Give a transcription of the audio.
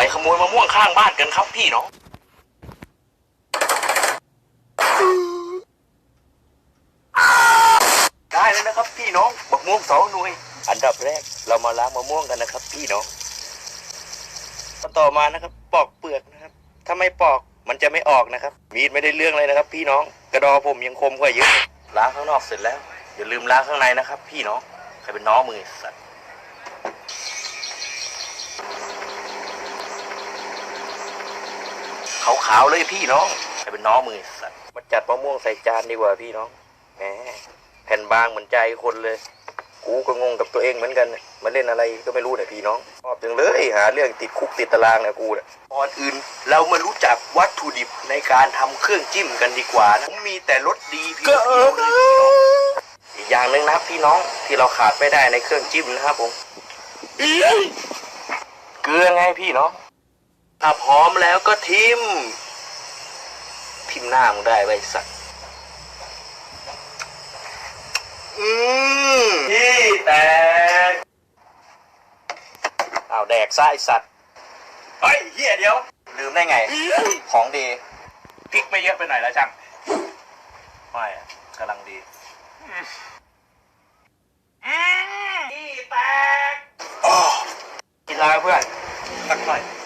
ไปขโมยมะม่วงข้างบ้านกันครับพี่น้องได้แล้วนะครับพี่น้องมะม่วงสองหน่วย อันดับแรกเรามาล้างมะม่วงกันนะครับ พี่น้องต่อมานะครับ ปอกเปลือกนะครับ ถ้าไม่ปอกมันจะไม่ออกนะครับ มีดไม่ได้เรื่องเลยนะครับ พี่น้องกระดอผมยังคมกว่าเยอะล้างข้างนอกเสร็จแล้วอย่าลืมล้างข้างในนะครับ พี่น้องใครเป็นน้องมือสัตว์ ขาวๆเลยพี่น้องใครเป็นน้องมือสัตว์มาจัดมะม่วงใส่จานดีกว่าพี่น้องแหมแผ่นบางเหมือนใจคนเลย กูก็งงกับตัวเองเหมือนกันมาเล่นอะไรก็ไม่รู้เนี่ยพี่น้องชอบจังเลยหาเรื่องติดคุกติดตารางเนี่ยกูเนี่ยก่อนอื่นเรามารู้จักวัตถุดิบในการทำเครื่องจิ้มกันดีกว่านะผมมีแต่รสดีพี่น้องอีกอย่างหนึ่งนะครับพี่น้องที่เราขาดไม่ได้ในเครื่องจิ้มนะครับผมเกลือไงพี่น้อง ถ้าพร้อมแล้วก็ทิม ทิมหน้ามึงได้ไว้สัตว์ อืมพี่แตกอ้าวแดกซ่าไอสัตว์เฮ้ยเฮียเดี๋ยว ลืมได้ไง ของดีพริกไม่เยอะไปหน่อยแล้วจัง ไม่อะกำลังดีพี่แตกกินลาเพื่อนสักหน่อย